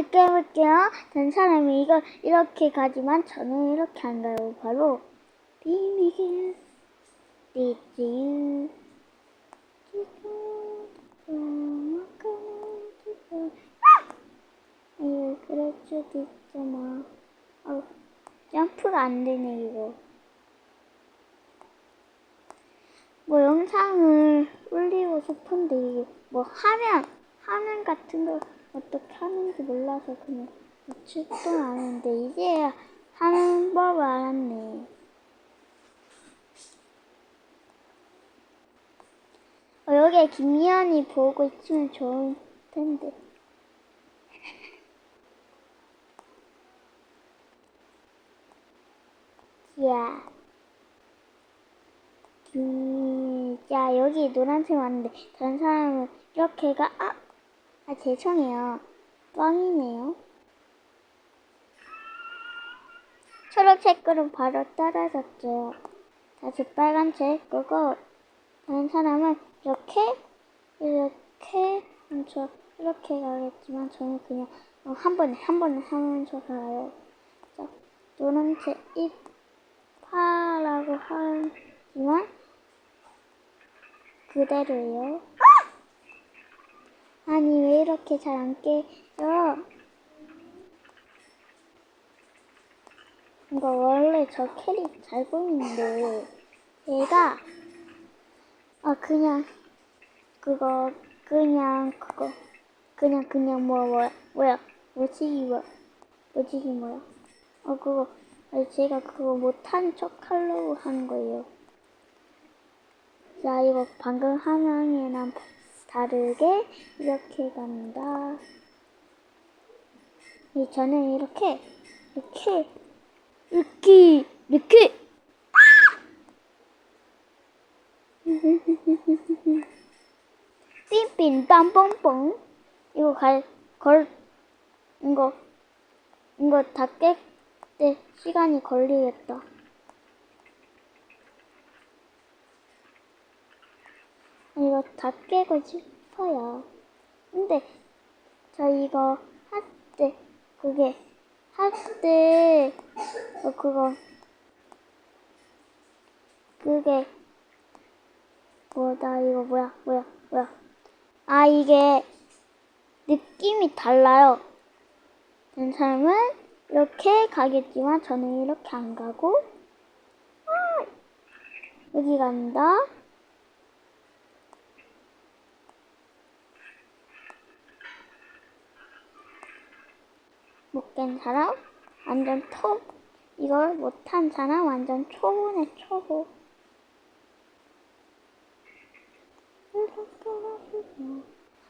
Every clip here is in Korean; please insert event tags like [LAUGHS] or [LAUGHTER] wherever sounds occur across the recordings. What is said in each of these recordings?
게임을 깨볼게요. 전 사람이 이걸 이렇게 가지만 저는 이렇게 안 가요. 바로 비밀 이거 그럴 수도 있잖아. 어, 점프가 안 되네 이거. 뭐 영상을 올리고 싶은데 이게 뭐 화면 화면 같은 거 어떻게 하는지 몰라서 그냥 며칠도 안 했는데 이제야 하는 법을 알았네. 어, 여기에 김미연이 보고 있으면 좋을 텐데. [LAUGHS] 야. 음, 자, 여기 노란색 왔는데, 다른 사람은 이렇게가, 아, 아, 죄송해요. 꽝이네요. 초록색으로 바로 떨어졌죠. 다시 빨간색 끄고, 다른 사람은 이렇게, 이렇게, 저, 이렇게 가겠지만, 저는 그냥 어, 한 번에, 한 번에 하면서 가요. 자, 노란색 이파라고 하지만, 그대로예요. 이렇게 잘 안 깨져? 이거 원래 저 캐릭 잘 보이는데 얘가 아 그냥 그거 그냥 그거 그냥 그냥 뭐 뭐야 뭐야 뭐지 이거 뭐지 이 뭐야 어 그거 아니 제가 그거 못하는 척 하려고 하는 거예요. 자, 이거 방금 화면이랑 다르게 이렇게 간다. 이 저는 이렇게, 이렇게, 이렇게, 이렇게. [LAUGHS] 삥삥 빰뽕뽕. 이거 갈, 걸, 이거, 이거 다 깰 때 시간이 걸리겠다. 다 깨고 싶어요. 근데 저 이거 할 때 그게 할때 어, 그거 그게 뭐다 이거 뭐야 뭐야 뭐야 아 이게 느낌이 달라요. 다른 사람은 이렇게 가겠지만 저는 이렇게 안 가고 아, 여기 간다. 못깬 사람? 완전 톱 이걸 못한 사람 완전 초보네 초보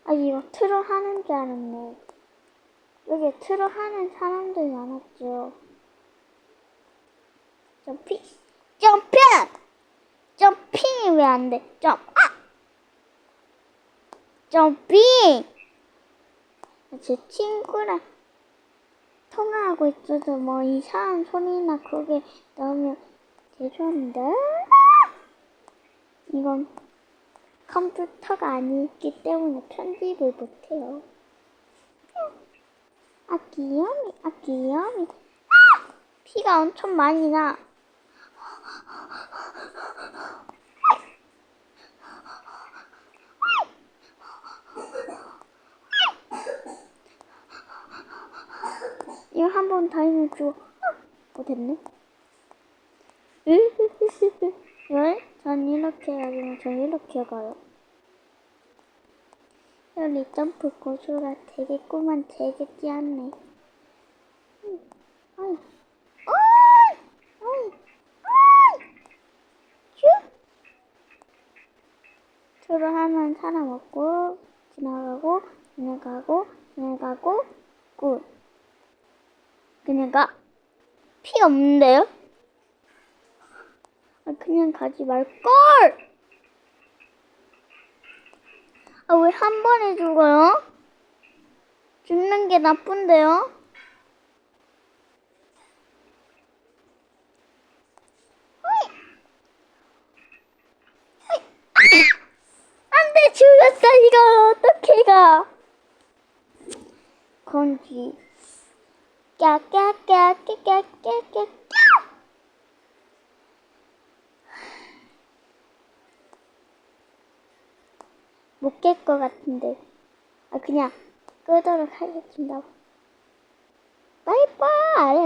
아 이거 트롤 하는 줄 알았네. 여기 트롤 하는 사람들이 많았죠. 점핑 점핑 점핑이 왜 안 돼? 점 아! 점핑! 제 친구랑 하고 있어서 뭐 이상한 소리나 그게 나오면 죄송합니다. 이건 컴퓨터가 아니기 때문에 편집을 못해요. 아 귀염이, 아 귀염이. 아! 피가 엄청 많이 나. 이거 한번더 하면 줘. 어, 됐네. [LAUGHS] 왜? 전 이렇게 가지만 전 이렇게 가요. 여기 점프 고수라 되겠구만 되게 뛰었네. 음. 저를 하면 사람 없고 지나가고 지나가고 지나가고 굿. 그냥 가. 피 없는데요? 아, 그냥 가지 말걸! 아, 왜 한 번에 죽어요? 죽는 게 나쁜데요? 어이! 안 돼, 죽었어, 이거. 어떡해, 가. 건지. 못 깰 것 같은데. 아 그냥 끄도록 하겠습니다. 빠이빠이!